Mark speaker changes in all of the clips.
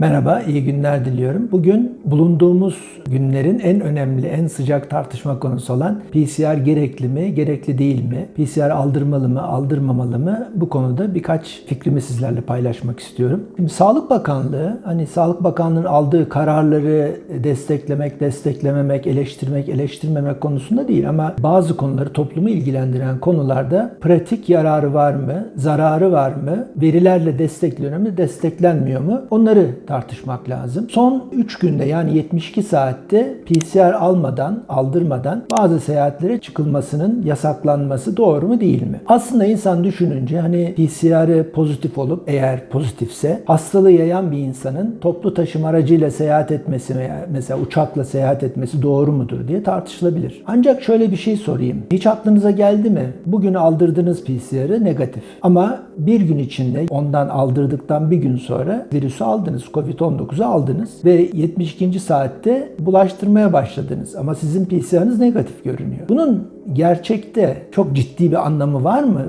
Speaker 1: Merhaba, iyi günler diliyorum. Bugün bulunduğumuz günlerin en önemli, en sıcak tartışma konusu olan PCR gerekli mi, gerekli değil mi? PCR aldırmalı mı, aldırmamalı mı? Bu konuda birkaç fikrimi sizlerle paylaşmak istiyorum. Şimdi Sağlık Bakanlığı, hani Sağlık Bakanlığı'nın aldığı kararları desteklemek, desteklememek, eleştirmek, eleştirmemek konusunda değil ama bazı konuları toplumu ilgilendiren konularda pratik yararı var mı, zararı var mı, verilerle destekleniyor mu, desteklenmiyor mu? Onları tartışmak lazım. Son 3 günde yani 72 saatte PCR almadan, aldırmadan bazı seyahatlere çıkılmasının yasaklanması doğru mu değil mi? Aslında insan düşününce hani PCR'ı pozitif olup eğer pozitifse hastalığı yayan bir insanın toplu taşıma aracıyla seyahat etmesi veya mesela uçakla seyahat etmesi doğru mudur diye tartışılabilir. Ancak şöyle bir şey sorayım. Hiç aklınıza geldi mi? Bugün aldırdığınız PCR'ı negatif. Ama bir gün içinde ondan aldırdıktan bir gün sonra virüsü aldınız. Covid-19'u aldınız ve 72. saatte bulaştırmaya başladınız. Ama sizin PCR'ınız negatif görünüyor. Bunun gerçekte çok ciddi bir anlamı var mı?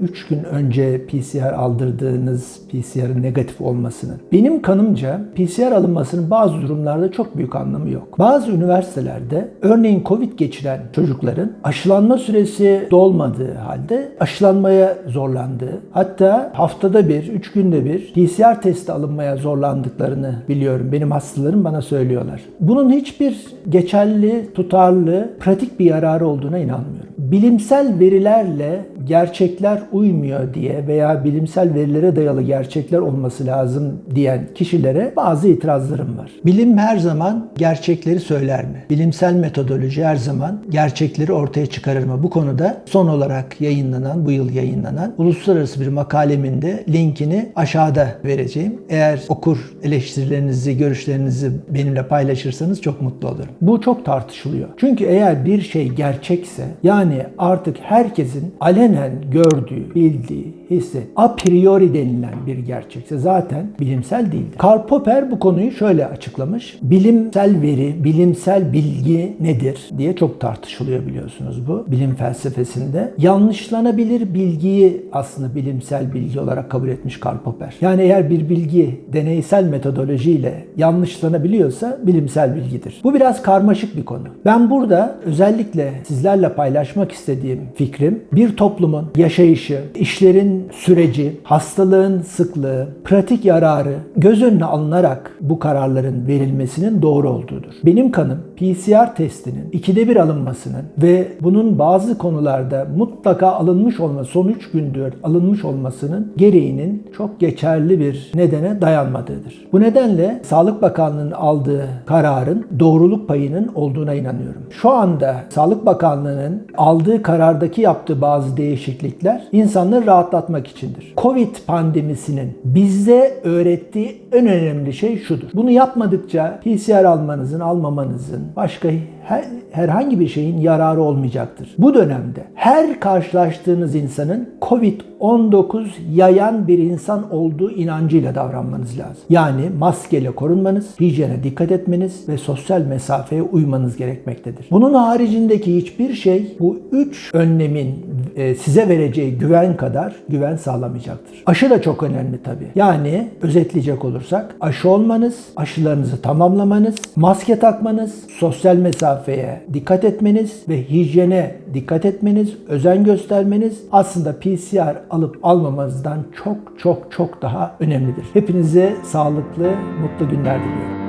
Speaker 1: 3 gün önce PCR aldırdığınız PCR'ın negatif olmasının. Benim kanımca PCR alınmasının bazı durumlarda çok büyük anlamı yok. Bazı üniversitelerde örneğin Covid geçiren çocukların aşılanma süresi dolmadığı halde aşılanmaya zorlandığı, hatta haftada bir, 3 günde bir PCR testi alınmaya zorlandıklarını biliyorum. Benim hastalarım bana söylüyorlar. Bunun hiçbir geçerli, tutarlı, pratik bir yararı olduğuna inanmıyorum. inanmıyorum. Bilimsel verilerle gerçekler uymuyor diye veya bilimsel verilere dayalı gerçekler olması lazım diyen kişilere bazı itirazlarım var. Bilim her zaman gerçekleri söyler mi? Bilimsel metodoloji her zaman gerçekleri ortaya çıkarır mı? Bu konuda son olarak yayınlanan, bu yıl yayınlanan uluslararası bir makalemin de linkini aşağıda vereceğim. Eğer okur eleştirilerinizi, görüşlerinizi benimle paylaşırsanız çok mutlu olurum. Bu çok tartışılıyor. Çünkü eğer bir şey gerçekse yani artık herkesin alenen gördüğü, bildiği, hisset, a priori denilen bir gerçekse zaten bilimsel değildir. Karl Popper bu konuyu şöyle açıklamış. Bilimsel veri, bilimsel bilgi nedir diye çok tartışılıyor biliyorsunuz bu bilim felsefesinde. Yanlışlanabilir bilgiyi aslında bilimsel bilgi olarak kabul etmiş Karl Popper. Yani eğer bir bilgi deneysel metodolojiyle yanlışlanabiliyorsa bilimsel bilgidir. Bu biraz karmaşık bir konu. Ben burada özellikle sizlerle paylaşmak istediğim fikrim bir toplumun yaşayışı, işlerin süreci, hastalığın sıklığı, pratik yararı göz önüne alınarak bu kararların verilmesinin doğru olduğudur. Benim kanım PCR testinin ikide bir alınmasının ve bunun bazı konularda mutlaka alınmış olma, son 3 gündür alınmış olmasının gereğinin çok geçerli bir nedene dayanmadığıdır. Bu nedenle Sağlık Bakanlığı'nın aldığı kararın doğruluk payının olduğuna inanıyorum. Şu anda Sağlık Bakanlığı'nın aldığı karardaki yaptığı bazı değişiklikler insanları rahatlatmak içindir. Covid pandemisinin bize öğrettiği en önemli şey şudur. Bunu yapmadıkça PCR almanızın, almamanızın başka her, herhangi bir şeyin yararı olmayacaktır. Bu dönemde her karşılaştığınız insanın Covid-19 yayan bir insan olduğu inancıyla davranmanız lazım. Yani maskeyle korunmanız, hijyene dikkat etmeniz ve sosyal mesafeye uymanız gerekmektedir. Bunun haricindeki hiçbir şey bu üç önlemin e, size vereceği güven kadar güven sağlamayacaktır. Aşı da çok önemli tabii. Yani özetleyecek olursak aşı olmanız, aşılarınızı tamamlamanız, maske takmanız, sosyal mesafeye dikkat etmeniz ve hijyene dikkat etmeniz, özen göstermeniz aslında PCR alıp almamanızdan çok çok çok daha önemlidir. Hepinize sağlıklı, mutlu günler diliyorum.